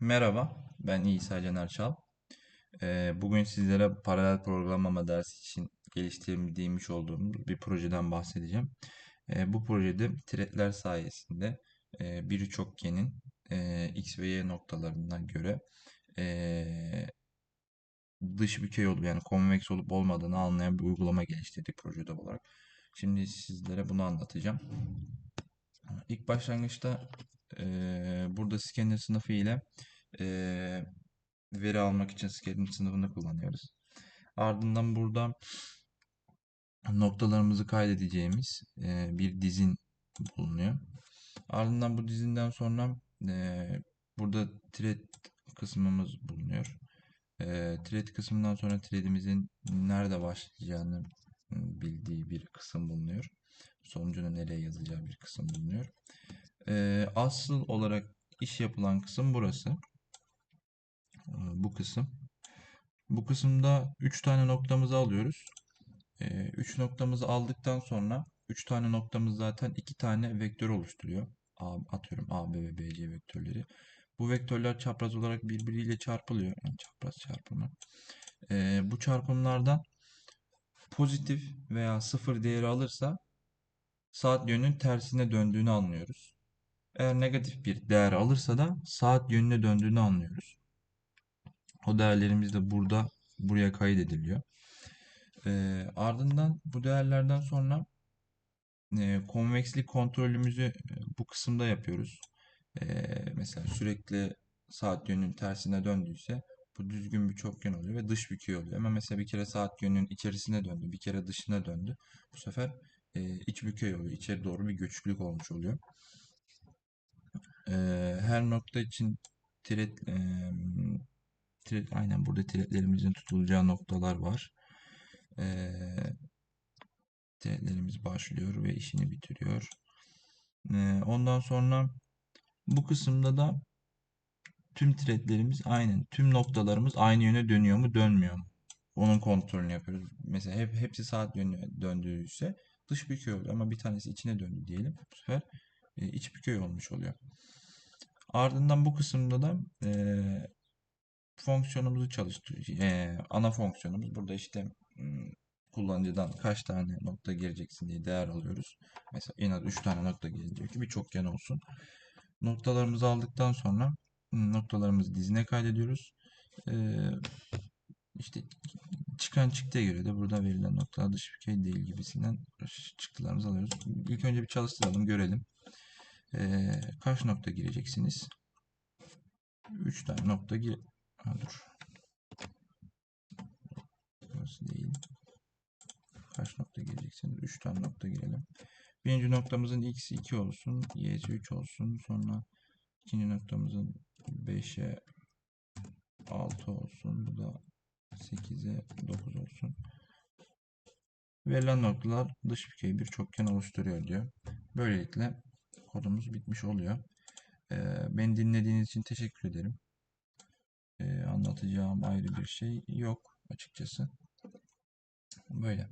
Merhaba, ben İsa Caner Çal. Ee, bugün sizlere paralel programlama dersi için geliştirdiğimiz olduğumuz bir projeden bahsedeceğim. Ee, bu projede threadler sayesinde e, bir çokgenin e, x ve y noktalarından göre e, dış bükey olup yani konveks olup olmadığını anlayan bir uygulama geliştirdik projede olarak. Şimdi sizlere bunu anlatacağım. İlk başlangıçta e, burada scanner sınıfı ile e, veri almak için scanner sınıfını kullanıyoruz. Ardından burada noktalarımızı kaydedeceğimiz e, bir dizin bulunuyor. Ardından bu dizinden sonra e, burada thread kısmımız bulunuyor. E, thread kısmından sonra threadimizin nerede başlayacağını bildiği bir kısım bulunuyor. Sonucunu nereye yazacağı bir kısım bulunuyor. E, asıl olarak iş yapılan kısım burası. E, bu kısım. Bu kısımda 3 tane noktamızı alıyoruz. 3 noktamızı aldıktan sonra 3 tane noktamız zaten 2 tane vektör oluşturuyor. Atıyorum A, B ve B, C vektörleri. Bu vektörler çapraz olarak birbiriyle çarpılıyor. Yani çapraz çarpımı. Ee, bu çarpımlardan pozitif veya sıfır değeri alırsa saat yönünün tersine döndüğünü anlıyoruz. Eğer negatif bir değer alırsa da saat yönüne döndüğünü anlıyoruz. O değerlerimiz de burada buraya kaydediliyor. E, ardından bu değerlerden sonra e, konvekslik kontrolümüzü e, bu kısımda yapıyoruz. E, mesela sürekli saat yönünün tersine döndüyse bu düzgün bir çokgen oluyor ve dış bükey oluyor. Ama mesela bir kere saat yönünün içerisine döndü, bir kere dışına döndü. Bu sefer e, iç bükey oluyor. İçeri doğru bir göçlülük olmuş oluyor. E, her nokta için tiret, e, tiret, aynen burada tiretlerimizin tutulacağı noktalar var. E, tiretlerimiz başlıyor ve işini bitiriyor. E, ondan sonra bu kısımda da tüm threadlerimiz aynı. Tüm noktalarımız aynı yöne dönüyor mu dönmüyor mu? Onun kontrolünü yapıyoruz. Mesela hep hepsi saat yönüne döndüğüyse dış bükey oluyor ama bir tanesi içine döndü diyelim. Bu sefer e, iç bükey olmuş oluyor. Ardından bu kısımda da e, fonksiyonumuzu çalıştırıyoruz. E, ana fonksiyonumuz burada işte kullanıcıdan kaç tane nokta gireceksin diye değer alıyoruz. Mesela en az 3 tane nokta gelecek ki bir çokgen olsun. Noktalarımızı aldıktan sonra noktalarımızı dizine kaydediyoruz. Ee, işte çıkan çıktıya göre de burada verilen noktalar dış bükey değil gibisinden çıktılarımızı alıyoruz. İlk önce bir çalıştıralım görelim. Ee, kaç nokta gireceksiniz? 3 tane nokta gir. Ha, dur. Burası değil. Kaç nokta gireceksiniz? 3 tane nokta girelim. Birinci noktamızın x'i 2 olsun. y'si 3 olsun. Sonra ikinci noktamızın 5'e 6 olsun. Bu da 8'e 9 olsun. Verilen noktalar dış bir çokgen oluşturuyor diyor. Böylelikle kodumuz bitmiş oluyor. Ee, beni dinlediğiniz için teşekkür ederim. Anlatacağım ayrı bir şey yok açıkçası. Böyle.